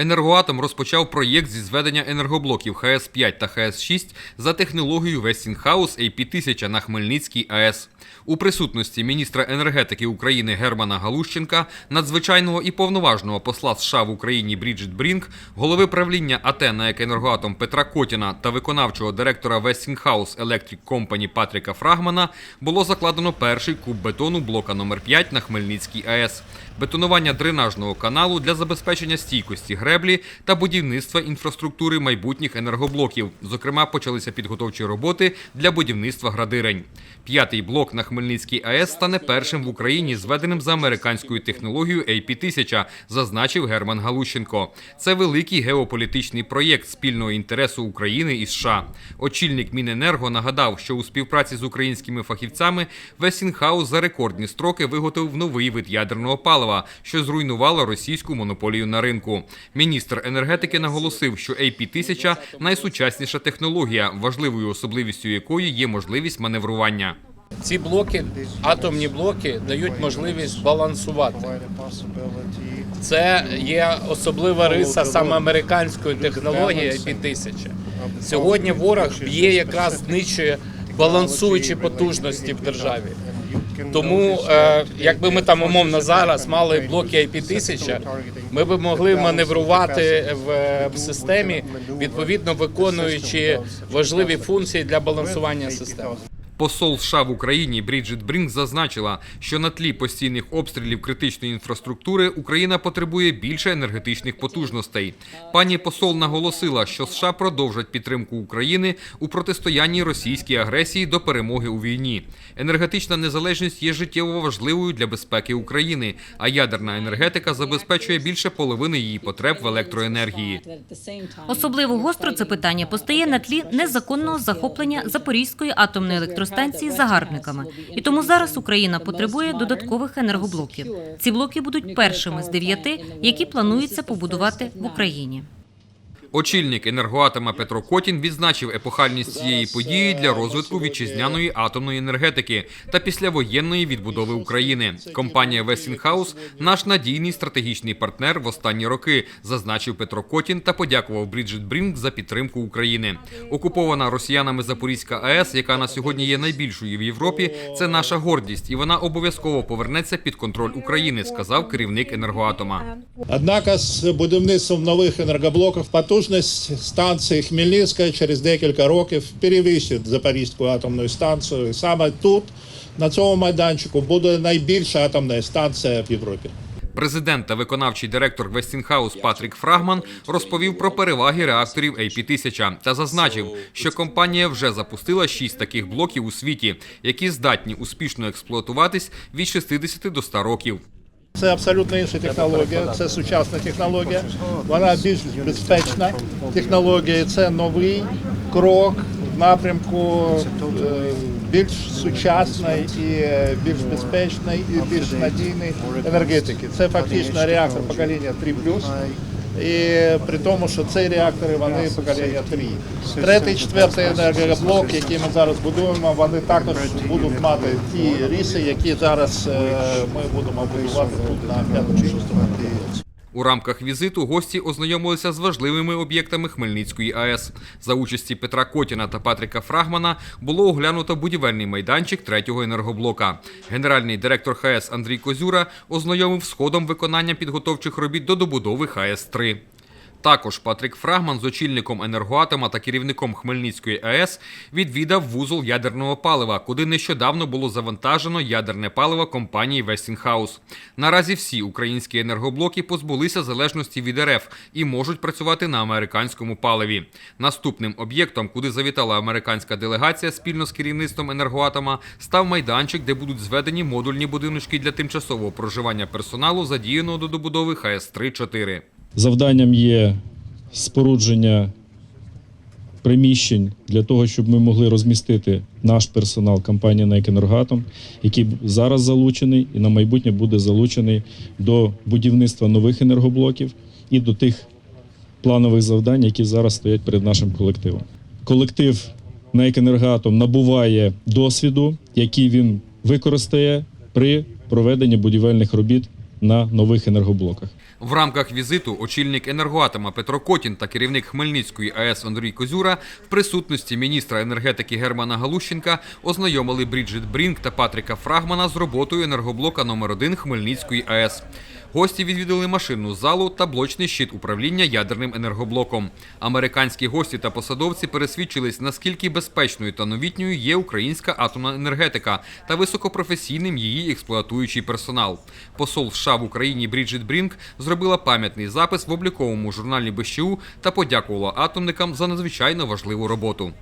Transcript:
Енергоатом розпочав проєкт зі зведення енергоблоків ХС-5 та ХС-6 за технологією Westinghouse AP1000 на Хмельницькій АЕС. У присутності міністра енергетики України Германа Галущенка, надзвичайного і повноважного посла США в Україні Бріджит Брінк, голови правління АТ на «Енергоатом» Петра Котіна та виконавчого директора Westinghouse Electric Company Патріка Фрагмана було закладено перший куб бетону блока номер 5 на Хмельницькій АЕС. Бетонування дренажного каналу для забезпечення стійкості греблі та будівництва інфраструктури майбутніх енергоблоків. Зокрема, почалися підготовчі роботи для будівництва градирень. П'ятий блок на Хмельницькій АЕС стане першим в Україні, зведеним за американською технологією AP1000, зазначив Герман Галущенко. Це великий геополітичний проєкт спільного інтересу України і США. Очільник Міненерго нагадав, що у співпраці з українськими фахівцями Весінхаус за рекордні строки виготовив новий вид ядерного палива, що зруйнувало російську монополію на ринку. Міністр енергетики наголосив, що AP1000 – найсучасніша технологія, важливою особливістю якої є можливість маневрування. Ці блоки, атомні блоки, дають можливість балансувати. Це є особлива риса саме американської технології IP-1000. Сьогодні ворог б'є якраз знищує балансуючі потужності в державі. Тому, е, якби ми там умовно зараз мали блоки IP-1000, ми б могли маневрувати в, в системі, відповідно виконуючи важливі функції для балансування системи. Посол США в Україні Бріджит Брінк зазначила, що на тлі постійних обстрілів критичної інфраструктури Україна потребує більше енергетичних потужностей. Пані посол наголосила, що США продовжать підтримку України у протистоянні російській агресії до перемоги у війні. Енергетична незалежність є життєво важливою для безпеки України, а ядерна енергетика забезпечує більше половини її потреб в електроенергії. Особливо гостро це питання постає на тлі незаконного захоплення Запорізької атомної електростанції загарбниками. І тому зараз Україна потребує додаткових енергоблоків. Ці блоки будуть першими з дев'яти, які планується побудувати в Україні. Очільник енергоатома Петро Котін відзначив епохальність цієї події для розвитку вітчизняної атомної енергетики та післявоєнної відбудови України. Компанія Westinghouse – наш надійний стратегічний партнер в останні роки, зазначив Петро Котін та подякував Бріджит Брінк за підтримку України. Окупована росіянами Запорізька АЕС, яка на сьогодні є найбільшою в Європі, це наша гордість, і вона обов'язково повернеться під контроль України, сказав керівник енергоатома. Однако з будівництвом нових енергоблоків потужність станції Хмельницька через декілька років перевищить Запорізьку атомну станцію. І саме тут, на цьому майданчику, буде найбільша атомна станція в Європі. Президент та виконавчий директор Westinghouse Патрік Фрагман розповів про переваги реакторів AP1000 та зазначив, що компанія вже запустила шість таких блоків у світі, які здатні успішно експлуатуватись від 60 до 100 років. Це абсолютно інша технологія, це сучасна технологія. Вона більш безпечна технологія. Це новий крок в напрямку е, більш сучасної і е, більш безпечної і більш надійної енергетики. Це фактично реактор покоління 3+. І при тому, що ці реактори вони покоління 3. Третій, четвертий енергоблок, який ми зараз будуємо, вони також будуть мати ті ріси, які зараз е, ми будемо будувати тут на 5-6 році. У рамках візиту гості ознайомилися з важливими об'єктами Хмельницької АЕС. За участі Петра Котіна та Патріка Фрагмана було оглянуто будівельний майданчик третього енергоблока. Генеральний директор ХАЕС Андрій Козюра ознайомив з ходом виконання підготовчих робіт до добудови ХАЕС-3. Також Патрік Фрагман з очільником енергоатома та керівником Хмельницької АЕС відвідав вузол ядерного палива, куди нещодавно було завантажено ядерне паливо компанії Westinghouse. Наразі всі українські енергоблоки позбулися залежності від РФ і можуть працювати на американському паливі. Наступним об'єктом, куди завітала американська делегація спільно з керівництвом енергоатома, став майданчик, де будуть зведені модульні будиночки для тимчасового проживання персоналу, задіяного до добудови ХС-3-4. Завданням є спорудження приміщень для того, щоб ми могли розмістити наш персонал компанії «НЕК Енергоатом», який зараз залучений і на майбутнє буде залучений до будівництва нових енергоблоків і до тих планових завдань, які зараз стоять перед нашим колективом. Колектив «НЕК Енергоатом» набуває досвіду, який він використає при проведенні будівельних робіт на нових енергоблоках. В рамках візиту очільник енергоатома Петро Котін та керівник Хмельницької АЕС Андрій Козюра в присутності міністра енергетики Германа Галущенка ознайомили Бріджит Брінк та Патріка Фрагмана з роботою енергоблока номер 1 Хмельницької АЕС. Гості відвідали машинну залу та блочний щит управління ядерним енергоблоком. Американські гості та посадовці пересвідчились, наскільки безпечною та новітньою є українська атомна енергетика та високопрофесійним її експлуатуючий персонал. Посол США в Україні Бріджит Брінк зробила пам'ятний запис в обліковому журналі БЩУ та подякувала атомникам за надзвичайно важливу роботу.